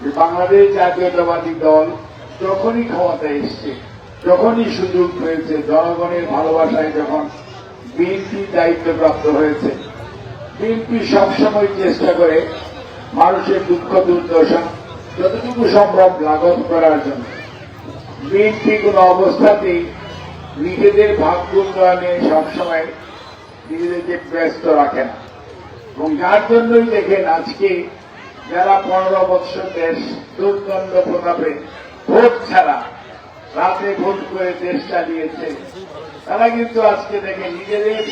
যে বাংলাদেশ জাতীয়তাবাদী দল যখনই ক্ষমতায় এসছে, যখনই সুযোগ হয়েছে জনগণের ভালোবাসায় যখন বিএনপি দায়িত্বপ্রাপ্ত হয়েছে, বিএনপি সবসময় চেষ্টা করে মানুষের দুঃখ দুর্দশা যতটুকু সম্ভব লাঘব করার জন্য। বিএনপি কোন অবস্থাতেই নিজেদের ভাগ্য উন্নয়নে সবসময় নিজেদেরকে ব্যস্ত রাখে না। এবং যার জন্যই দেখেন আজকে যারা পনেরো বৎসর দেশ দুর্দণ্ড প্রতাপে ভোট ছাড়া রাতে ভোট করে দেশ চালিয়েছে, তারা কিন্তু আজকে দেখে নিজেদের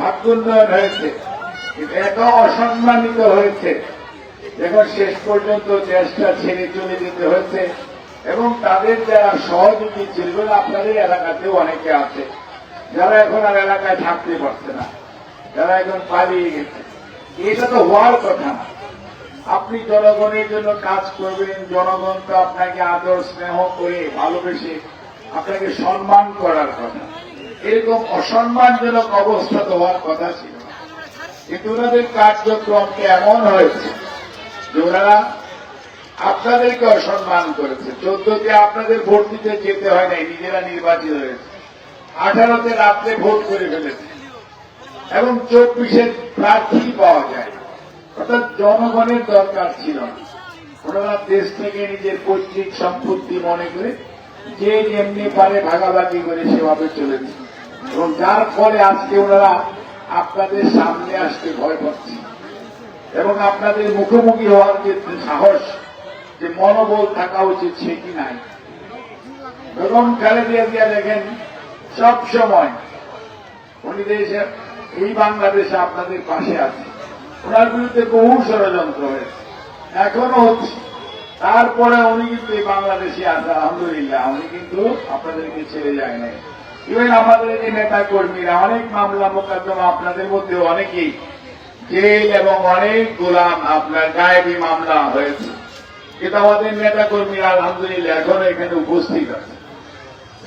ভাগ্য উন্নয়ন হয়েছে এত অসম্মানিত হয়েছে। যখন শেষ পর্যন্ত দেশটা ছেড়ে চলে যেতে হয়েছে এবং তাদের যারা সহযোগী ছিল, আপনাদের এলাকাতেও অনেকে আছে, যারা এখন আর এলাকায় থাকতে পারছে না, যারা এখন পালিয়ে গেছে। এটা তো হওয়ার কথা না। আপনি জনগণের জন্য কাজ করবেন, জনগণ তো আপনাকে আদর, স্নেহ করে ভালোবেসে আপনাকে সম্মান করার কথা। এরকম অসম্মানজনক অবস্থা তো হওয়ার কথা ছিল। কিন্তু ওনাদের কার্যক্রমকে এমন হয়েছে যে ওনারা আপনাদেরকে অসম্মান করেছে। চোদ্দতে আপনাদের ভোট দিতে যেতে হয় নাই, নিজেরা নির্বাচিত হয়েছে। আঠারোতে রাত্রে ভোট করে ফেলেছে। এবং চব্বিশের প্রার্থী পাওয়া যায়। অর্থাৎ জনগণের দরকার ছিল। না ওনারা দেশ থেকে নিজের পৈতৃক সম্পত্তি মনে করে যে যেমনি পারে ভাগাভাগি করে সেভাবে চলেছে এবং যার ফলে আজকে ওনারা আপনাদের সামনে আসতে ভয় পাচ্ছে। এবং আপনাদের মুখোমুখি হওয়ার যে সাহস, যে মনোবল থাকা উচিত সেটি নাই। এবং খালেদিয়া দিয়া দেখেন সব সময় উনি দেশে এই বাংলাদেশে আপনাদের পাশে আছে। ওনার বিরুদ্ধে বহু ষড়যন্ত্র হয়েছে। এখনও হচ্ছে। তারপরে উনি কিন্তু এই বাংলাদেশে আছে, আলহামদুলিল্লাহ। উনি কিন্তু আপনাদেরকে ছেড়ে যায় নাই। ইভেন আমাদের এই নেতা কর্মীরা অনেক মামলা মোকদ্দমা আপনাদের মধ্যে অনেকেই। জেল এবং অনেক গোলাম আপনার গায়েবী মামলা হয়েছে। কিন্তু আমাদের নেতা কর্মীরা আলহামদুলিল্লাহ এখনও এখানে উপস্থিত আছে।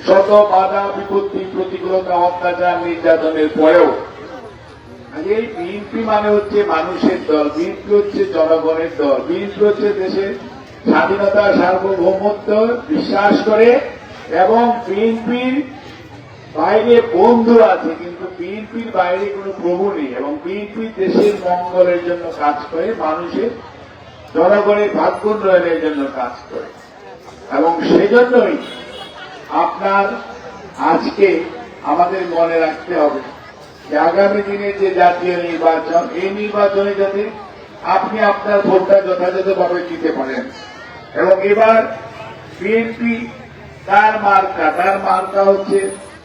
শত বাধা, বিপত্তি, প্রতিকূলতা, অত্যাচার, নির্যাতনের পরেও এই বিএনপি মানে হচ্ছে মানুষের দল বিএনপি হচ্ছে জনগণের দল বিএনপি হচ্ছে দেশের স্বাধীনতা সার্বভৌমত্ব বিশ্বাস করে, এবং বিএনপির বাইরে বন্ধু আছে, কিন্তু বিএনপির বাইরে কোনো প্রভু নেই, এবং বিএনপি দেশের মঙ্গলের জন্য কাজ করে, মানুষের জনগণের ভাগ্য উন্নয়নের জন্য কাজ করে। এবং সেজন্যই আপনার আজকে আমাদের মনে রাখতে হবে যে আগামী দিনে যে জাতীয় নির্বাচন, এই নির্বাচনে যাতে আপনি আপনার ভোটটা যথাযথভাবে দিতে পারেন। এবং এবার বিএনপি তার মার্কা তার মার্কা হচ্ছে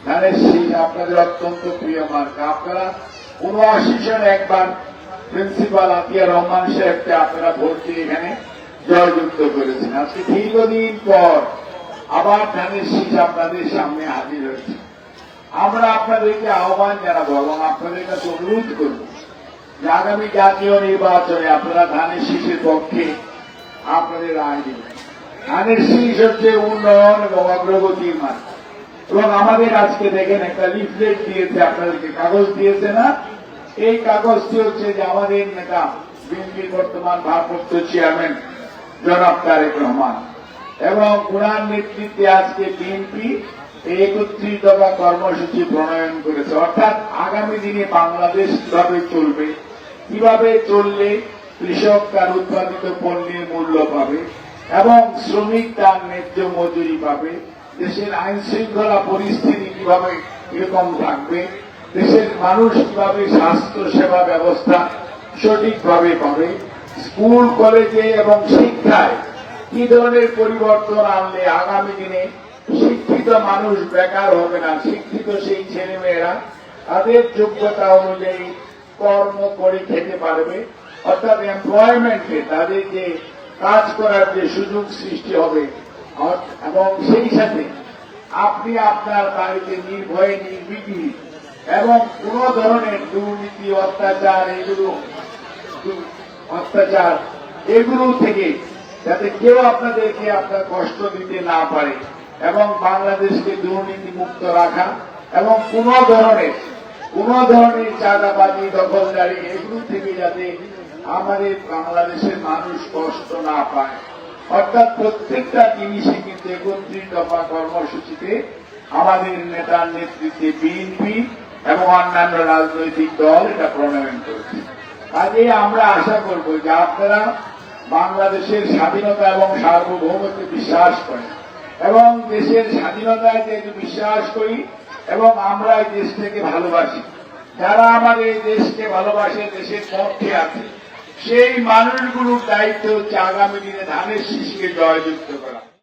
ধানের শীষ, আপনাদের অত্যন্ত প্রিয় মার্কা। আপনারা উনআশি সনে একবার প্রিন্সিপাল আতিয়া রহমান সাহেবকে আপনারা ভোট দিয়ে এখানে জয়যুক্ত করেছেন। আজকে দীর্ঘদিন পর আবার ধানের শীষ আপনাদের সামনে হাজির হয়েছে। আমরা আপনাদেরকে আহ্বান জানাব এবং আপনাদের কাছে অনুরোধ করব যে আগামী জাতীয় নির্বাচনে আপনারা ধানের শীষের পক্ষে আপনাদের রায় দেবেন। ধানের শীষ হচ্ছে উন্নয়ন এবং অগ্রগতির মান এবং আমাদের আজকে দেখেন একটা লিফলেট দিয়েছে, আপনাদেরকে কাগজ দিয়েছে না? এই কাগজটি হচ্ছে যে আমাদের নেতা বিএনপির বর্তমান ভারপ্রাপ্ত চেয়ারম্যান জনাব তারেক রহমান। এবং ওনার নেতৃত্বে আজকে বিএনপি একত্রিশ দফা কর্মসূচি প্রণয়ন করেছে। অর্থাৎ আগামী দিনে বাংলাদেশ কীভাবে চলবে, কীভাবে চললে কৃষক তার উৎপাদিত পণ্যের মূল্য পাবে এবং শ্রমিক তার ন্যায্য মজুরি পাবে, দেশের আইন শৃঙ্খলা পরিস্থিতি কীভাবে এরকম থাকবে, দেশের মানুষ কীভাবে স্বাস্থ্য সেবা ব্যবস্থা সঠিকভাবে পাবে, স্কুল, কলেজে এবং শিক্ষায় কি ধরনের পরিবর্তন আনলে আগামী দিনে শিক্ষিত মানুষ বেকার হবে না। শিক্ষিত সেই ছেলে মেয়েরা তাদের যোগ্যতা অনুযায়ী কর্ম করে খেতে পারবে। অর্থাৎ এমপ্লয়মেন্টে তাদের যে কাজ করার যে সুযোগ সৃষ্টি হবে এবং সেই সাথে আপনি আপনার বাড়িতে নির্ভয়ে নির্বিঘ্নে এবং কোন ধরনের দুর্নীতি, অত্যাচার এগুলো অত্যাচার এগুলো থেকে যাতে কেউ আপনাদেরকে আপনার কষ্ট দিতে না পারে। এবং বাংলাদেশকে দুর্নীতি মুক্ত রাখা এবং কোন ধরনের কোন ধরনের চাঁদাবাজি, দখলদারি এগুলো থেকে যাতে আমাদের বাংলাদেশের মানুষ কষ্ট না পায়। অর্থাৎ প্রত্যেকটা জিনিসই কিন্তু একত্রিশ দফা কর্মসূচিতে আমাদের নেতার নেতৃত্বে বিএনপি এবং অন্যান্য রাজনৈতিক দল এটা প্রণয়ন করেছে। কাজে আমরা আশা করব যে আপনারা বাংলাদেশের স্বাধীনতা এবং সার্বভৌমত্বে বিশ্বাস করেন। এবং দেশের স্বাধীনতায় যেহেতু বিশ্বাস করি এবং আমরা এই দেশটাকে ভালোবাসি। যারা আমাদের এই দেশকে ভালোবাসে, দেশের পক্ষে আছে, সেই মানুষগুলোর দায়িত্ব হচ্ছে আগামী দিনে ধানের শিশুকে জয়যুক্ত করা।